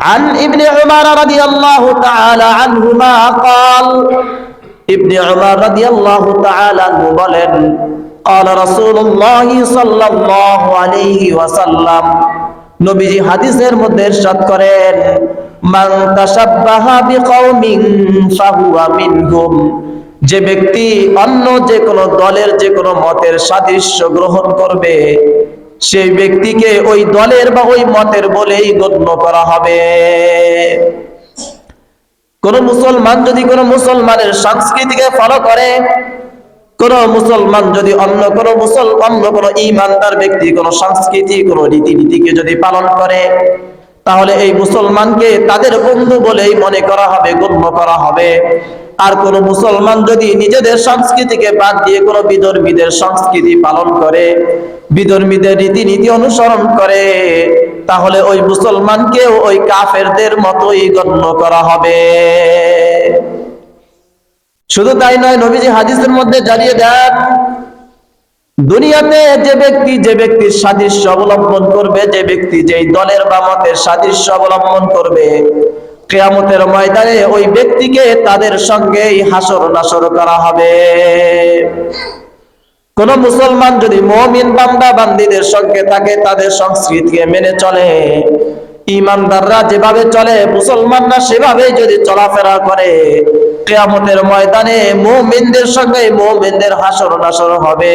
عن ابن عمر رضي الله تعالى عنهما قال ابن عمر رضي الله تعالى عنه বলেন قال رسول الله صلى الله عليه وسلم নবীজি হাদিসের মধ্যে ইরশাদ করেন মান তাশাব্বাহা বিকাউমিন ফাহুয়া মিনহুম যে ব্যক্তি অন্য যে কোনো দলের যে কোনো মতের সাদৃশ্য গ্রহণ করবে সেই ব্যক্তিকে ওই দলের বা ওই মতের বলেই গণ্য করা হবে। কোন মুসলমান যদি কোন মুসলমানের সংস্কৃতিকে ফলো করে, কোন মুসলমান যদি অন্য কোন মুসলমান অন্য কোন ইমানদার ব্যক্তি কোন সংস্কৃতি, কোন রীতিনীতিকে যদি পালন করে, তাহলে এই মুসলমানকে তাদের বন্ধু বলেই মনে করা হবে, গণ্য করা হবে। আর কোন মুসলমান যদি নিজেদের সংস্কৃতিকে বাদ দিয়ে কোন বিধর্মীদের সংস্কৃতি পালন করে, বিধর্মীদের রীতিনীতি অনুসরণ করে, তাহলে ওই মুসলমানকেও ওই কাফেরদের মতোই গণ্য করা হবে। শুধু তাই নয়, নবীজি হাদিসের মধ্যে জানিয়ে দেন, দুনিয়াতে যে ব্যক্তি যে ব্যক্তির সাদৃশ্য অবলম্বন করবে, যে ব্যক্তি যেই দলের বা মতের সাদৃশ্য অবলম্বন করবে কেয়ামতের ময়দানে ওই ব্যক্তিকে তাদের সঙ্গেই হাসর নাসর করা হবে। কোন মুসলমান যদি মমিন বান্দা বান্দিদের সঙ্গে থাকে, তাদের সংস্কৃতিকে মেনে চলে। ইমানদাররা যেভাবে চলে, মুসলমানরা সেভাবেই যদি চলাফেরা করে, কেয়ামতের ময়দানে মুমিনদের সঙ্গে মুমিনদের হাসর নাসর হবে।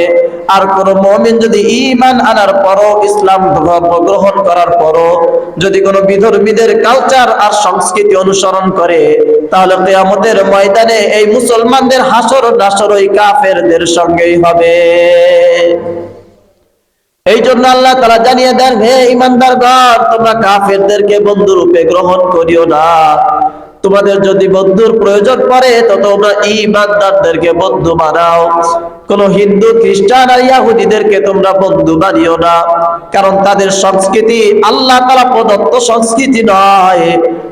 আর কোন মুমিন যদি ঈমান আনার পরও, ইসলাম ধর্ম গ্রহণ করার পরও, যদি কোনো বিধর্মীদের কালচার আর সংস্কৃতি অনুসরণ করে, তাহলে কেয়ামতের ময়দানে এই মুসলমানদের হাসর নাসর ওই কাফেরদের সঙ্গেই হবে। এই জন্য আল্লাহ তারা জানিয়ে দেন হে ইমানদার তোমরা কাফেরদেরকে বন্ধুরূপে গ্রহণ করিও না। তোমাদের যদি বন্ধুর প্রয়োজন পড়ে, তো তোমরা ইমানদারদেরকে বন্ধু বানাও। কোন হিন্দু, খ্রিস্টান আর ইয়াহুদিদেরকে তোমরা বন্ধু বানিও না, কারণ তাদের সংস্কৃতি আল্লাহ তারা প্রদত্ত সংস্কৃতি নয়।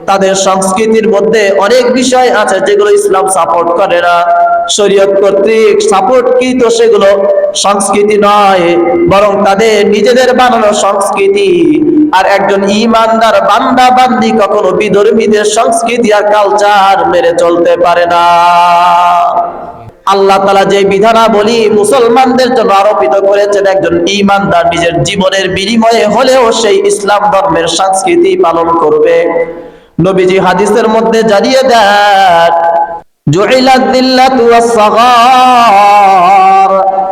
তাদের সংস্কৃতির মধ্যে অনেক বিষয় আছে যেগুলো ইসলাম সাপোর্ট করে না। শরীয়ত কর্তৃক সাপোর্ট কি তো সেগুলো সংস্কৃতি নয়, বরং তাদের নিজেদের বানানো সংস্কৃতি। আর একজন ইমানদার বান্দা বান্দি কখনো বিধর্মীদের সংস্কৃতি আর কালচার মেরে চলতে পারে না। আল্লাহ তালা যে বিধানাবলী মুসলমানদের জন্য আরোপিত করেছেন, একজন ইমানদার নিজের জীবনের বিনিময়ে হলেও সেই ইসলাম ধর্মের সংস্কৃতি পালন করবে। নবীজি হাদিসের মধ্যে জানিয়ে দেন ওয়াস-সাগার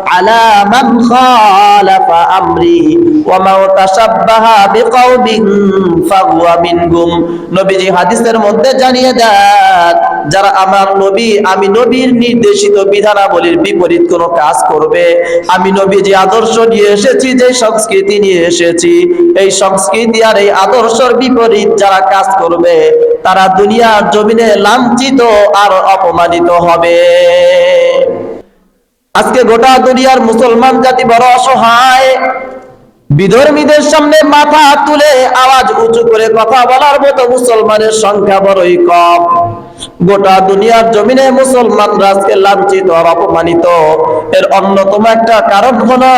على من خالف أمري ومن تشبه بقوم فهو منهم নবীজি হাদিসের মধ্যে জানিয়ে দেন যারা আমার নবী আমি নবীর নির্দেশিত বিধানাবলীর বিপরীত কোন কাজ করবে আমি নবী যে আদর্শ নিয়ে এসেছি যে সংস্কৃতি নিয়ে এসেছি এই সংস্কৃতি আর এই আদর্শের বিপরীত যারা কাজ করবে তারা দুনিয়ার জমিনে লাঞ্ছিত আর অপমানিত হবে আজকে গোটা দুনিয়ার মুসলমান জাতি বড় অসহায়। বিধর্মীদের সামনে মাথা তুলে আওয়াজ উঁচু করে কথা বলার মতো মুসলমানের সংখ্যা বড়ই কম। গোটা দুনিয়ার জমিনে মুসলমানরা আজকে লাঞ্ছিত আর অপমানিত। এর অন্যতম একটা কারণ হলো,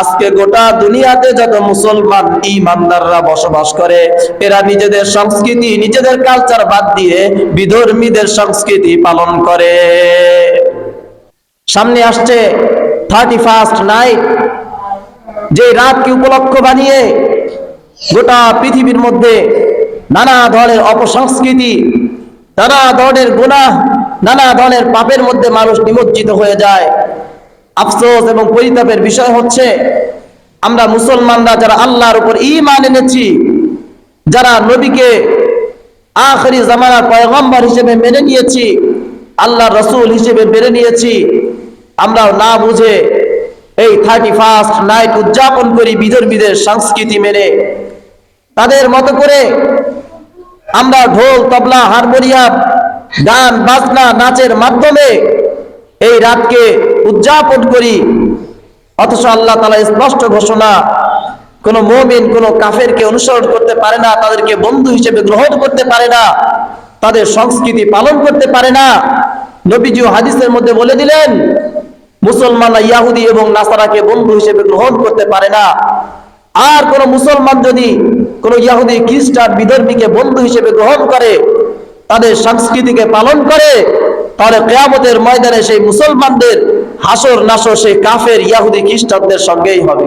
আজকে গোটা দুনিয়াতে যত মুসলমান ইমানদাররা বসবাস করে, এরা নিজেদের সংস্কৃতি, নিজেদের কালচার বাদ দিয়ে বিধর্মীদের সংস্কৃতি পালন করে। সামনে আসছে থার্টি ফার্স্ট নাইট যে রাতকে উপলক্ষ বানিয়ে গোটা পৃথিবীর মধ্যে নানা ধরনের অপসংস্কৃতি, নানা ধরনের গুণা নানা ধরনের পাপের মধ্যে মানুষ নিমজ্জিত হয়ে যায়। আফসোস এবং পরিতাপের বিষয় হচ্ছে, আমরা মুসলমানরা যারা আল্লাহর উপর ইমান এনেছি, যারা নবীকে আখরি জামানার পয়গম্বর হিসেবে মেনে নিয়েছি আল্লাহ রসুল হিসেবে মেনে নিয়েছি আমরা না বুঝে এই থার্টি ফার্স্ট নাইট উদযাপন করি বিধর্মীদের সংস্কৃতি মেনে। তাদের মতো করে আমরা ঢোল, তবলা, হারমোনিয়াম, গান, বাজনা, নাচের মাধ্যমে এই রাতকে উদযাপন করি। অথচ আল্লাহ তালা স্পষ্ট ঘোষণা, কোন মমিন, কোন কাফেরকে অনুসরণ করতে পারে না, তাদেরকে বন্ধু হিসেবে গ্রহণ করতে পারে না, তাদের সংস্কৃতি পালন করতে পারে না। নবীজিও হাদিসের মধ্যে বলে দিলেন মুসলমানরা ইয়াহুদি এবং নাসারাকে বন্ধু হিসেবে গ্রহণ করতে পারে না। আর কোন মুসলমান যদি কোন ইয়াহুদি খ্রিস্টান বিধর্মীকে বন্ধু হিসেবে গ্রহণ করে, তাদের সংস্কৃতিকে পালন করে, তাহলে কেয়ামতের ময়দানে সেই মুসলমানদের হাসর নাসর সেই কাফের ইয়াহুদি খ্রিস্টানদের সঙ্গেই হবে।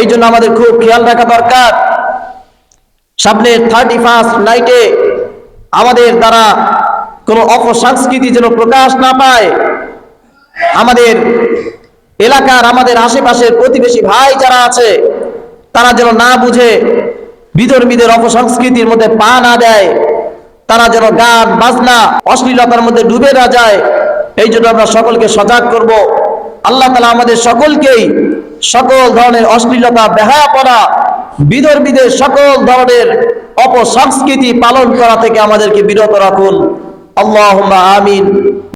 এই জন্য আমাদের খুব খেয়াল রাখা দরকার। সামনের থার্টি ফার্স্ট নাইটে আমাদের দ্বারা কোনো অপসংস্কৃতি যেন প্রকাশ না পায় আমাদের এলাকার, আমাদের আশেপাশের প্রতিবেশী ভাই যারা আছে, তারা যেন না বুঝে, বিধর্মীদের অপসংস্কৃতির মধ্যে পা না দেয়, তারা যেন গান, বাজনা, অশ্লীলতার মধ্যে ডুবে না যায়, এই জন্য আমরা সকলকে সজাগ করব। আল্লাহ তালা আমাদের সকলকেই সকল ধরনের অশ্লীলতা, বেহায়াপনা, বিধর্মীদের সকল ধরনের অপসংস্কৃতি পালন করা থেকে আমাদেরকে বিরত রাখুন। আল্লাহ আমিন।